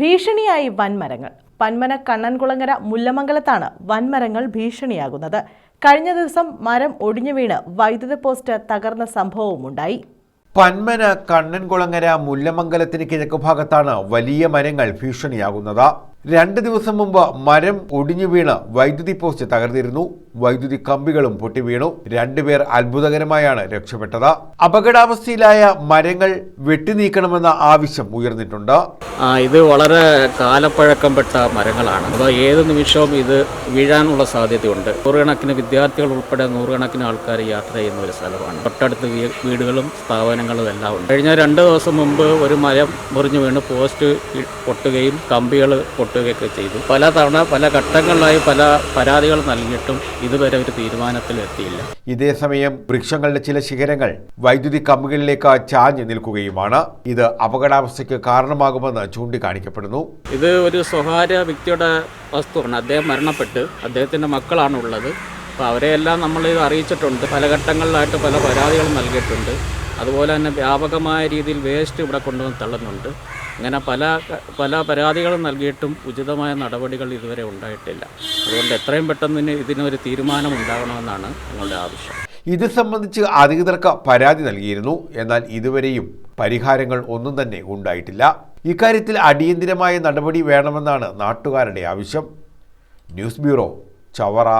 ഭീഷണിയായി വൻമരങ്ങൾ. പന്മന കണ്ണൻകുളങ്ങര മുല്ലമംഗലത്താണ് വൻമരങ്ങൾ ഭീഷണിയാകുന്നത്. കഴിഞ്ഞ ദിവസം മരം ഒടിഞ്ഞു വീണ് വൈദ്യുത പോസ്റ്റ് തകർന്ന സംഭവവുമുണ്ടായി പന്മന കണ്ണൻകുളങ്ങര മുല്ലമംഗലത്തിന് കിഴക്ക് ഭാഗത്താണ് വലിയ മരങ്ങൾ ഭീഷണിയാകുന്നത്. രണ്ട് ദിവസം മുമ്പ് മരം ഒടിഞ്ഞു വീണ് വൈദ്യുതി പോസ്റ്റ് തകർന്നിരുന്നു. വൈദ്യുതി കമ്പികളും പൊട്ടി വീണു. രണ്ടുപേർ അത്ഭുതകരമായാണ് രക്ഷപ്പെട്ടത്. അപകടാവസ്ഥയിലായ മരങ്ങൾ വെട്ടിനീക്കണമെന്ന ആവശ്യം ഉയർന്നിട്ടുണ്ട്. ഇത് വളരെ കാലപ്പഴക്കം പെട്ട മരങ്ങളാണ്. അപ്പോൾ ഏത് നിമിഷവും ഇത് വീഴാനുള്ള സാധ്യതയുണ്ട്. നൂറുകണക്കിന് വിദ്യാർത്ഥികൾ ഉൾപ്പെടെ നൂറുകണക്കിന് ആൾക്കാർ യാത്ര ചെയ്യുന്ന ഒരു സ്ഥലമാണ്. തൊട്ടടുത്ത് വീടുകളും സ്ഥാപനങ്ങളും എല്ലാം ഉണ്ട്. കഴിഞ്ഞ രണ്ട് ദിവസം മുമ്പ് ഒരു മരം മുറിഞ്ഞു വീണ് പോസ്റ്റ് പൊട്ടുകയും കമ്പികൾ പൊട്ടുകയൊക്കെ ചെയ്തു. പല തവണ പല ഘട്ടങ്ങളിലായി പല പരാതികൾ നൽകിയിട്ടും ഇതുവരെ ഒരു തീരുമാനത്തിലെത്തിയില്ല ഇതേസമയം വൃക്ഷങ്ങളുടെ ചില ശിഖരങ്ങൾ വൈദ്യുതി കമ്പികളിലേക്ക് ചാഞ്ഞ് നിൽക്കുകയുമാണ്. ഇത് അപകടാവസ്ഥയ്ക്ക് കാരണമാകുമെന്ന് ചൂണ്ടിക്കാണിക്കപ്പെടുന്നു. ഇത് ഒരു സ്വകാര്യ വ്യക്തിയുടെ വസ്തുവാണ്. അദ്ദേഹം മരണപ്പെട്ട് അദ്ദേഹത്തിന്റെ മക്കളാണ് ഉള്ളത് അപ്പോൾ അവരെയെല്ലാം നമ്മൾ ഇത് അറിയിച്ചിട്ടുണ്ട്. പല ഘട്ടങ്ങളിലായിട്ട് പല പരാതികളും നൽകിയിട്ടുണ്ട്. അതുപോലെ തന്നെ വ്യാപകമായ രീതിയിൽ വേസ്റ്റ് ഇവിടെ കൊണ്ടുവന്ന് തള്ളുന്നുണ്ട്. അങ്ങനെ പല പല പരാതികളും നൽകിയിട്ടും ഉചിതമായ നടപടികൾ ഇതുവരെ ഉണ്ടായിട്ടില്ല. അതുകൊണ്ട് എത്രയും പെട്ടെന്ന് തന്നെ ഇതിനൊരു തീരുമാനം ഉണ്ടാകണമെന്നാണ് ഞങ്ങളുടെ ആവശ്യം. ഇത് സംബന്ധിച്ച് അധികൃതർക്ക് പരാതി നൽകിയിരുന്നു. എന്നാൽ ഇതുവരെയും പരിഹാരങ്ങൾ ഒന്നും തന്നെ ഉണ്ടായിട്ടില്ല. ഇക്കാര്യത്തിൽ അടിയന്തിരമായ നടപടി വേണമെന്നാണ് നാട്ടുകാരുടെ ആവശ്യം. News bureau Chavara.